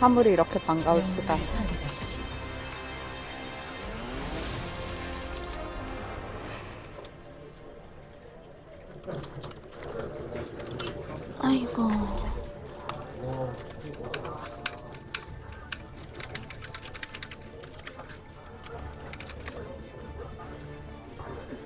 화물이 이렇게 반가울 수가. 아이고.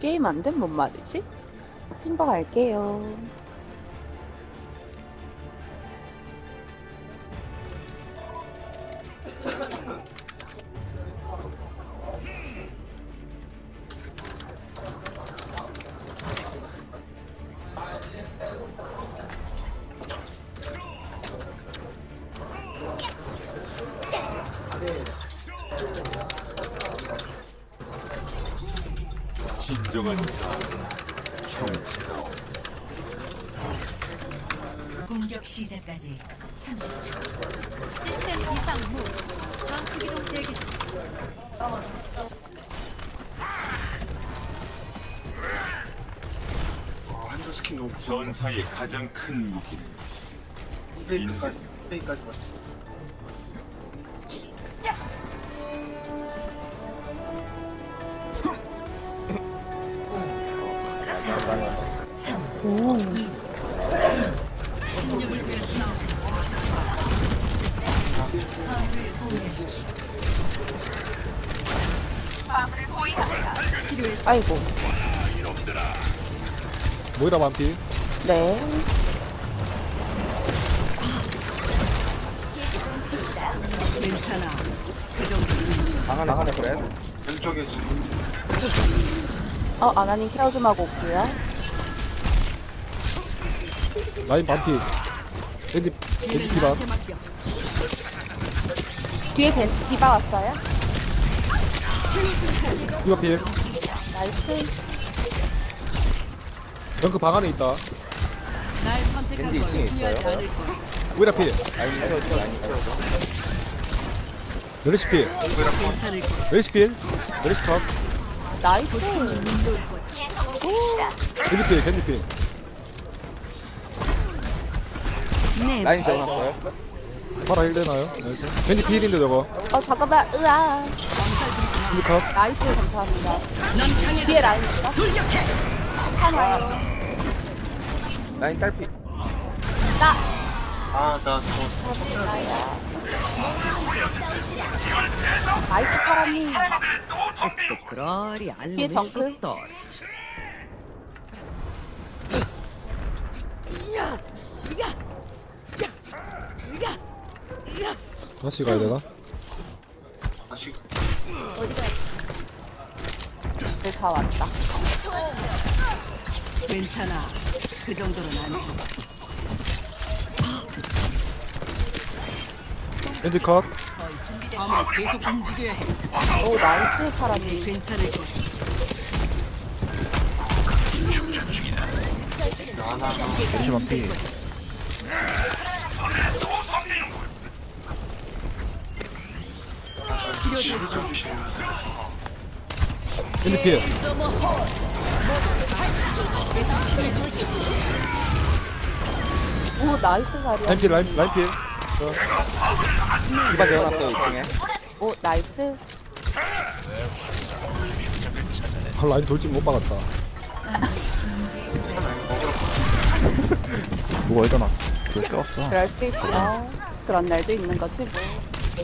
게임 안 된 뭔 말이지? 팀버 갈게요. 공격 시작까지 30초. 시스템 이상 무 전투 기동 대기 중. 아, 한조 스킨 너무 전사의 가장 큰 무기는 페이까지 페이까지 봤어. 아이고. 모이라 반피 네. 나가네 그래 왼쪽에 지금 어, 아나님 케어 좀 하고 올게요. 라인 반피 겐지 겐지 피반 뒤에 벤, 디바 왔어요? 이거 필 나이스. 덩크 방 안에 있다 겐지 2층에 있어요. 모이라 필 라인 태워줘, 라인 태워줘. 메르시 필 메르시 필 메르시 컷 나이스. 겐지 필 겐지 필 라인 재워놨어요. 파라 힐 되나요? 나이스 겐지 필인데 저거 어, 잠깐만. 으아. 나이스. 감사합니다. 뒤에 라인 있어? 하나요. 라인 딸피. 나. 아나 저 나이스 파라님. 그러리 뒤에 정크. 다시 가야 되나? 다시 네, 다 왔다. 괜찮아. 그 정도는 아니고. 겐지 컷 아마 계속 움직여야 해. 오, 나이스 파라님. 괜찮을 거야. 메르시 반피. 겐지 필 오, 나이스 자리야. 라인 필 라인, 라인 필 디바 재워놨어요, 2층에. 오, 나이스. 아, 라인 돌진 못 막았다 누가 어디다 놨? 그걸 껴왔어. 그럴 수 있어. 그런 날도 있는 거지 뭐.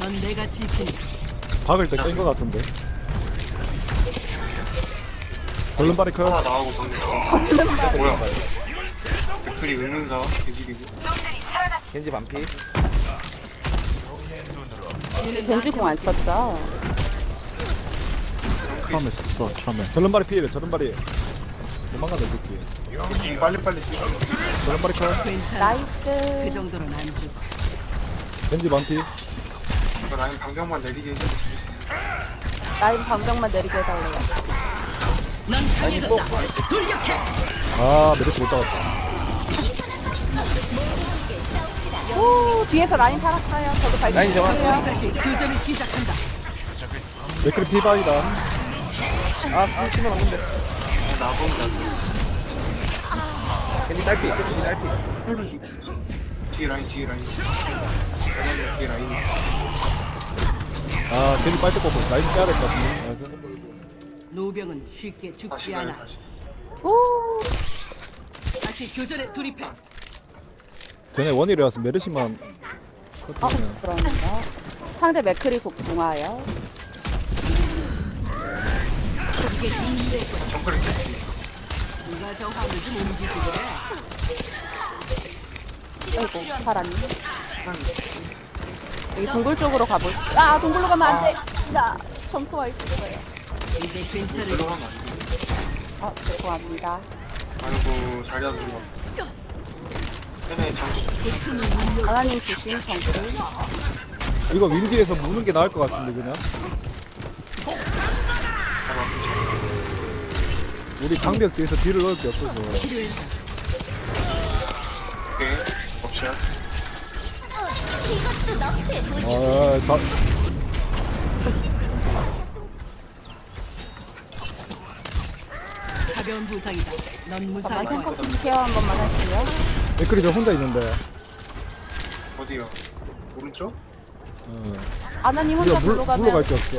넌 내가 지키니. 박을 때 깬 거 같은데 절름발이 컷 하나 나오고 방금 뭐야? 댓글이 의문사 개질이고 겐지 반피. 벤지 공 안 썼죠? 처음에 썼어, 처음에. 절름발이 필 절름발이 도망가네 이 새끼 좀 빨리빨리 쓰고 절름발이 컷 괜찮아. 그 나이스. 정도는 아니고. 겐지 반피 이거 라인 방정만 내리게 해줘 라인 방정만 내리게 해달래요. 돌격해. 아 메르시 못 잡았다 오, 뒤에서 라인 살았어요. 저도 라인 발견했어요. 정확. 맥크리 피반이다 아, 아, 팀은 없는데. 나본다 겐지 딸피, 겐지 딸피. 주고 뒤에 라인 뒤에 라인 라인 뒤에 라인 아 괜히 빨대 꽂고 라인 빼야 될 것 같은데 나이스. 노병은 쉽게 다시 죽지 가요 않아. 다시 오 다시 교전에 돌입해. 전에 원일이라서 메르시만 어, 커트하면 그러네요. 상대 맥크리 복숭아요. 정글이 됐지 누가 저 화물 좀 움직이게. 아이고, 파라님. 여기 동굴 쪽으로 가볼. 아, 동굴로 가면 안 돼. 나 정크와 있어요. 별로 하면 안 돼 아, 죄송합니다. 아이고 잘 잡은 얘네 정글 하나님 주신 정크를. 이거 윈디에서 무는 게 나을 것 같은데 그냥 우리 방벽 뒤에서 뒤를 넣을 게 없어서 오케이 업샷 아 자, 가벼운 부상이다. 넌 무사할 잠깐만, 거야. 탱커 케어 한 번만 할게요. 맥크리 저 혼자 있는데 어디요 오른쪽 어. 아나님 혼자 우리가 물, 불러 가면 물러갈 게 없어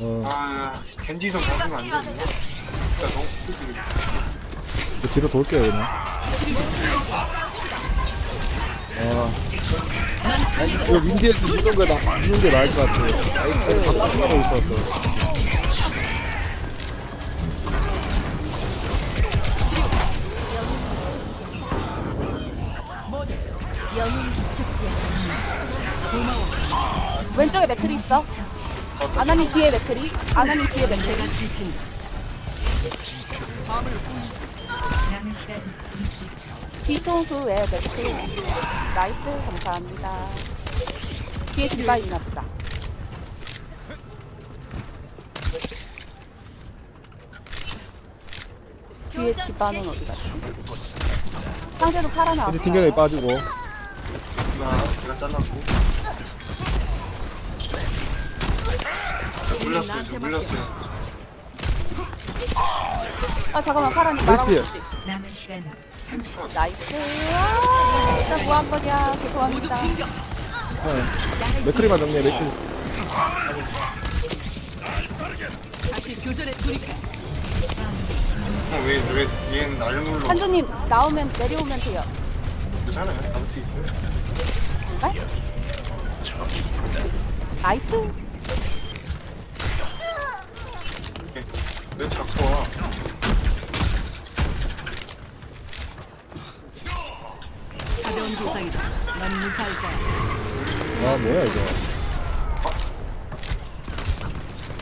어 아 겐지선 잡으면 안 되네 진짜 너무 그 뒤로 돌게요 그냥 아 이거 윈디에서 무는 거 나, 무는 게 나을 것 같아 아이스 갖고 생각하고 있었어 왼쪽에 맥크리 있어. 아나님 뒤에 맥크리. 아나님 뒤에 맥크리. 뒤통수에 맥크리. 나이스, 감사합니다. 뒤에 딜바 있나 보다. 뒤에 딜바는 어디 갔지? 상대도 팔아 나왔어. 근데 튕겨내 빠지고 나 제가 잘랐고 물렸어요 저 물렸어요 아 잠깐만 나이스 나가고 피해. 있지. 남은 시간 30초. 나이스. 아, 진짜 무한번이야. 죄송합니다. 네. 맥크리만 정리해 맥크리 얘는 날 한주님 나오면 내려오면 돼요. 괜찮아요 잡을 수 있어요 네? 나이스. 왜 자꾸 와 가벼운 부상이다. 넌 무사할 거야. 아 뭐야 이거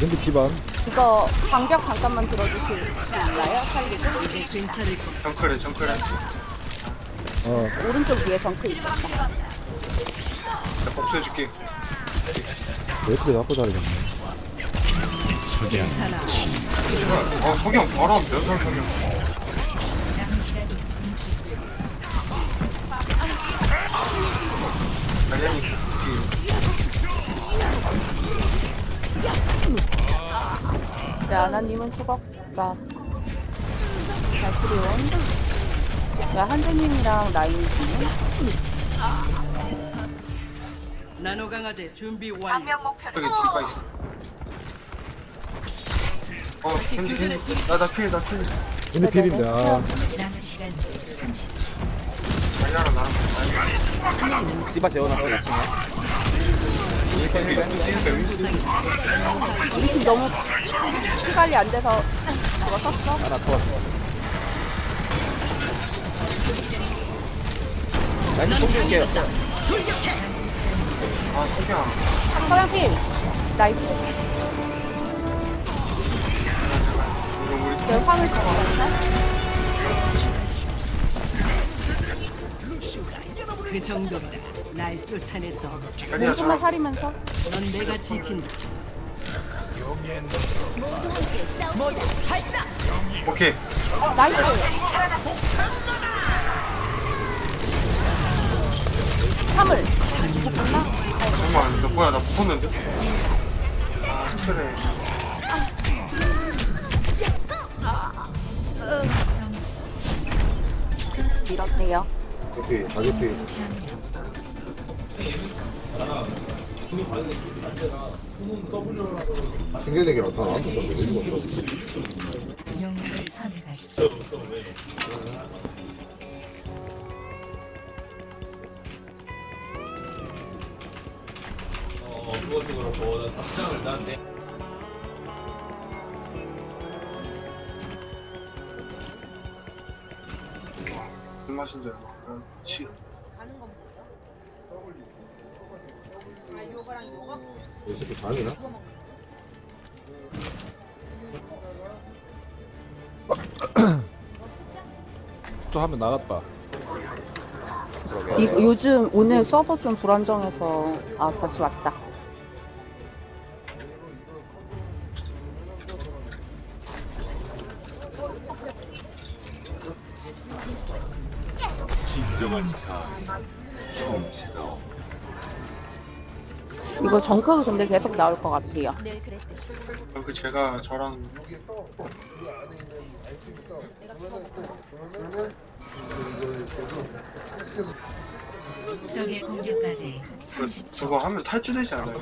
윈디 피반 이거 방벽 잠깐만 들어주실래요? 살리고. 이제 괜찮을 거야. 정크래 정크래 어 오른쪽 위에 정크 있었다. 나 복수해줄게 맥크리 나쁘 잘해줬 면상 석영 남은 시간 60초. 달량이 뒤에 네, 아나님은 죽었다. 잘 프리온. 야, 한주님이랑 나인님은 나노 강화제 준비 완료. 뒤가 있어 어 겐지 겐지 나나 필, 나 필. 윈디 필인데 아 남은 시간 30초. 달량랑 나랑 디바 재워놨어요 지금 우리 팀 너무 피 관리 안 돼서 그거 썼어? 하나 터왔어 라인 좀 줄게요 아 석영 서양 필! 나이스. 내 화물 찍었나? 그 정도다. 날 쫓아낼 수 없어. 달리야 모두만 잘하고 살이면서 넌 내가 지킨다. 오케이 나이스! 화물! 잠깐만 나 뭐야 나 붙었는데 아 트레 밀었대요. 개피 다 개피 생겨내기 나타나 나한테 썼는데 왜 죽었어 영웅을 선택하십시오. 술 마신 줄 알았어. 치. 이 새끼 장이나? 또 하면 나갔다. 이, 요즘 오늘 서버 좀 불안정해서 아 다시 왔다. 이거 정크가 근데 계속 나올 것 같아요. 그 제가 저랑 적의 공격까지 그, 30초. 저거 하면 탈주되지 않아요?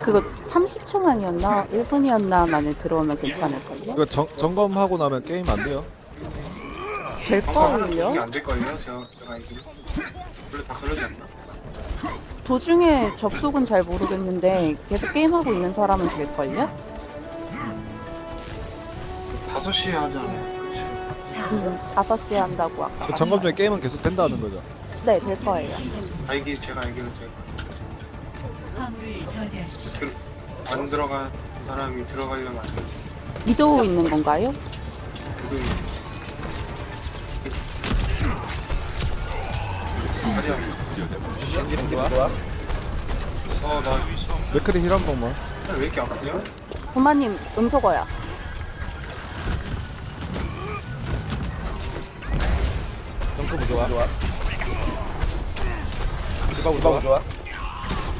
그거 30초만이었나 1분이었나 만에 들어오면 괜찮을걸요? 이거 점, 점검하고 나면 게임 안 돼요? 방송 하면 될걸요? 이게 안 될걸요? 제가 제가 알기로 원래 다 그러지 않나? 도중에 접속은 잘 모르겠는데 계속 게임하고 있는 사람은 될걸요? 5시에 하잖아요. 그치? 음, 5시에 한다고 아까. 그 점검 중에 게임은 계속 된다는 거죠. 네, 될 거예요. 아 이게 제가 알기로 제가 화물을 저지하십시오. 들, 안 들어간 사람이 들어가려면 안 돼요. 미도우 있는 건가요? 지금 아니 어, 나 맥크리 힐한 번만. 왜 이렇게 아프냐? 부마님 음소거야. 점프 좋아. 좋아. 디바고 좋아.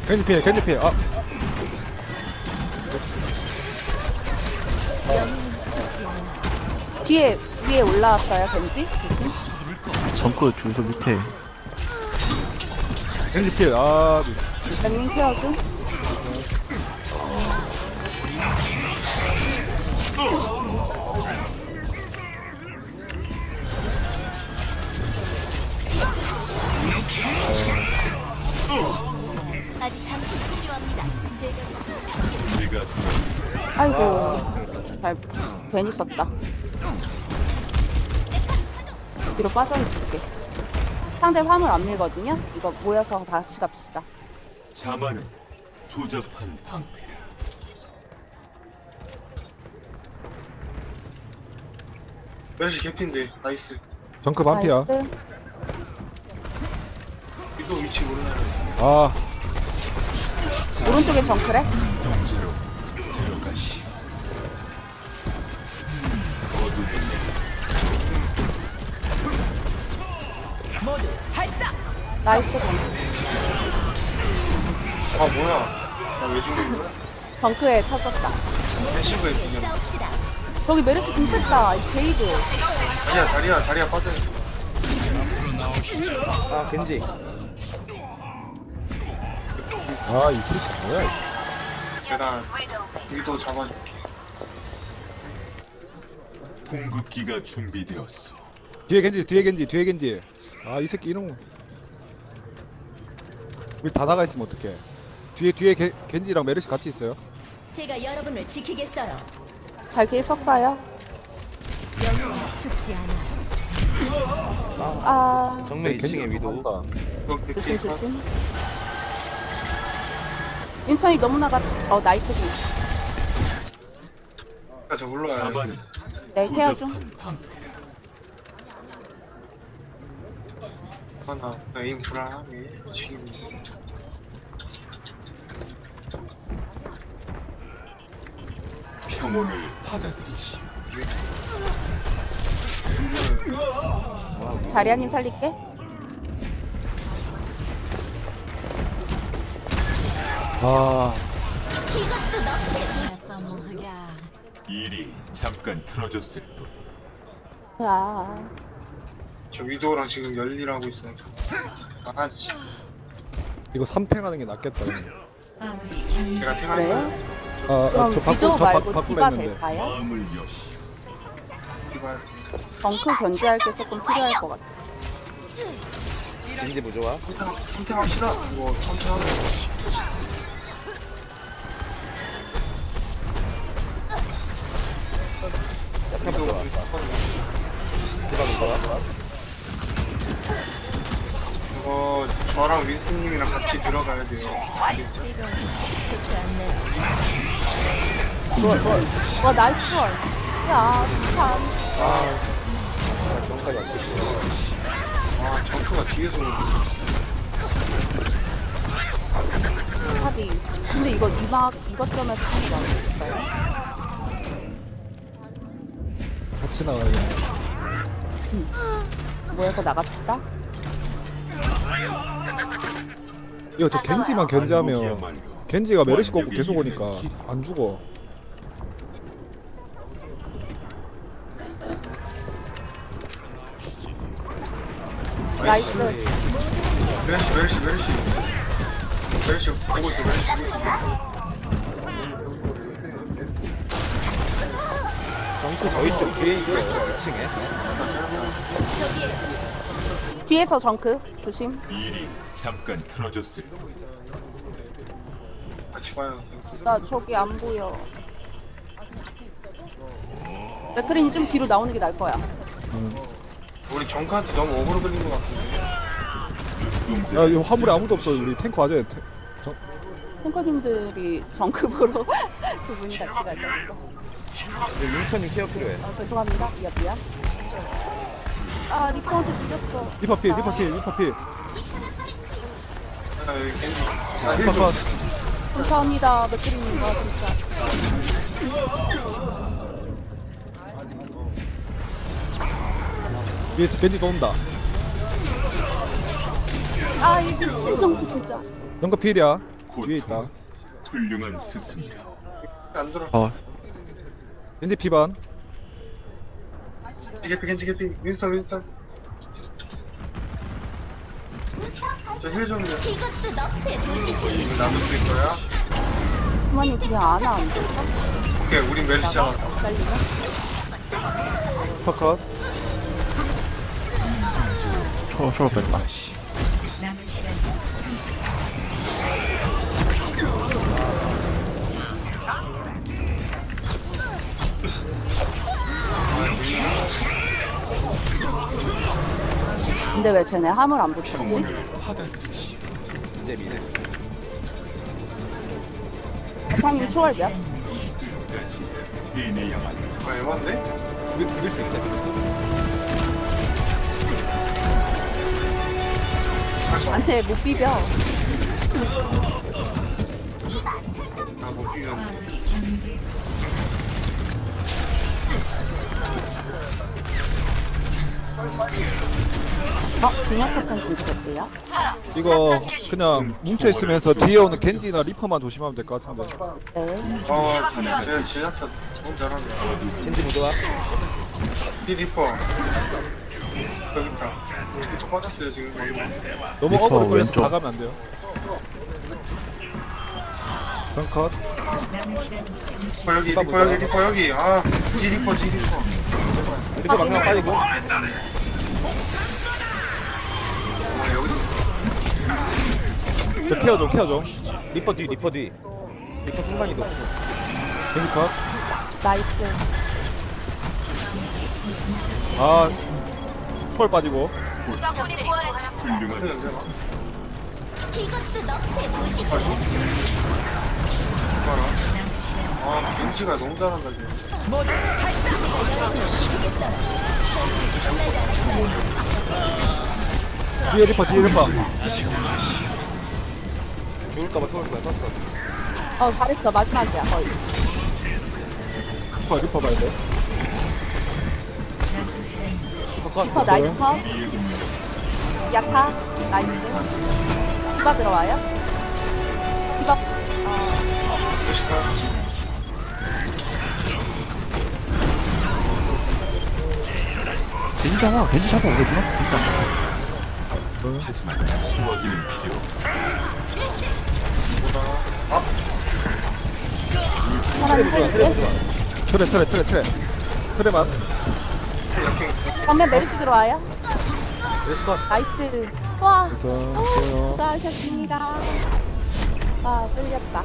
겐지 피해, 겐지 피해. 아, 뒤에 위에 올라왔어요, 벤지? 조심. 정크 주소 밑에. 겐지 피해. 아, 랭링 케어 중. 아직 당신이 필요합니다. 제가 아이고. 잘 괜히 썼다. 뒤로 빠져있을게. 상대 화물 안 밀거든요? 이거 모여서 다 같이 갑시다. 자만은 조잡한 방패 몇시 개핀데 나이스. 정크 반피야. 나이스. 이거 위치 모르나요? 아, 오른쪽에 정크래? 들어가시 나이스 정크. 아 뭐야? 나 왜 죽는 거야? 정크에 터졌다. 패시브에 그냥 싸웁시다. 저기 메르시 궁쳤다. 이 제이드. 자리야 자리야 자리야 빠져. 아 겐지. 아, 이 새끼 뭐야? 이거. 내가 위도 잡아줄게. 궁극기가 준비되었어 뒤에 겐지, 뒤에 겐지, 뒤에 겐지. 아, 이 새끼 이런 거. 우리 다 나가 있으면 어떡해. 뒤에, 뒤에 겐, 겐지랑 메르시 같이 있어요. 제가 여러분을 지키겠어요. 잘 뒤에 썼어요. 죽지 않아. 아, 정면 2층에 위도. 조심. 조심. 윈선이 너무 나갔, 어, 나이스 공. 저. 자만은 네, 케어 중. 하나. 에임 불안하네. 지금. 평온을 받아들이시. 자리아님 살릴게. 아, 일이 잠깐 틀어졌을 뿐. 아, 저 위도우랑 지금 열일하고 있어요. 아씨, 이거 3탱 하는 게 낫겠다. 그냥. 제가 그래요? 탱하니까 아, 그럼 아, 저 바꾸, 위도 다 바, 말고 바꾸려 디바 했는데. 될까요? 마음을 여시 디바 덩크 견제할 게 조금 필요할 것 같아. 겐지 부조화. 선택 선택합시다. 이거 선택하면 약간 부조화. 디바 부조화. 이거 저랑 윈스님이랑 같이 들어가야 돼요. 좋지 않네. 와 나이스 월. 야 참. 정까지 안 됐어. 아 정크가 뒤에서 오는 하디. 근데 이거 이막 이것 점에서 하지 않겠어요? 같이 나가야겠네. 모여서 나갑시다. 이거 저 겐지만 견제하면 무기야말로 겐지가 메르시 꺾고 계속 오니까 안 죽어. 나이스. 메르시 메르시 메르시 메르시 보고 있어 메르시 정크 저희 쪽 뒤에 있어요. 2층에. 저기에 뒤에서 정크 조심. 일이 잠깐 같이 봐요. 나 저기 안 보여. 맥크린이 좀 뒤로 나오는 게 나을 거야. 우리 정크한테 너무 어그로 걸린 것 같은데. 야, 이거 화물에 아무도 없어. 우리 탱커 아재. 탱커님들이 정크 보러 두 분이 같이 가자. 윈스턴님 케어 필요해. 아, 죄송합니다. 미안 미안. 아 리퍼한테 늦었어. 리파피, 리파피, 리파피. 아 여기 겐지. 아 리파 힐 컷. 감사합니다. 맥크린님 와 진짜. 위에 겐지 돈다. 아 이 미친 정크 진짜. 영거 필이야. 뒤에 있다. 훌륭한 스승이라 안 들어. 겐지 피반. 겐지 개피 겐지 개피. 윈스턴 윈스턴. 저힐 좀요. 이것도 너프의 도시지. 나도 드릴 거야. 부모님 그냥 안아 안 돼. 오케이 우린 메르시 나가 잡았다. 살리면. 리파 컷. 남은 근데 왜 쟤네 함을 안 붙였지? 받아들이시 이제 미네. 상님 초월 몇? 10초까지 해내야만 아 에반데? 비빌, 비빌 수 있어, 비빌 수 있어. 한테 못 비벼. 아못 비벼. 어? 중력 패턴 준비됐대요? 이거 그냥 뭉쳐 있으면서 뒤에 오는 겐지나 리퍼만 조심하면 될 것 같은데. 네. 어, 쟤 제작자 너무 잘한다. 겐지. 이 리퍼. 여기 있다. 리퍼 빠졌어요 지금. 너무 어그로 걸려서 다 가면 안 돼요. 컷. 남은 시간 60초. 리퍼 여기, 리퍼 여기, 리퍼 여기. 아, 뒤 리퍼, 뒤 리퍼. 리퍼 막상 빠지고. 저 케어 좀, 케어 좀. 리퍼 뒤, 리퍼 뒤. 리퍼 순간 이동. 겐지 컷. 나이스. 아, 초월 빠지고. 이것도. 봐라. 아, 너무 잘한다 지금. 뒤에 리퍼, 뒤에 리퍼. 죽을까봐 죽을 거야, 떴어. 어 잘했어 마지막이야 거의. 리퍼, 리퍼 봐야 돼. 리퍼 컷. 리퍼 나이스 컷. 야타 나이스. 디바 들어와요? 디바 겐지 잡아 겐지 잡아 이거 누나 하지만 숨어기는 필요 없어. 사람이. 트레 트레 트레 트레 트레만 정면 메르시 들어와요. 나이스. 와, 그래서 수고하셨습니다. 아, 쫄렸다.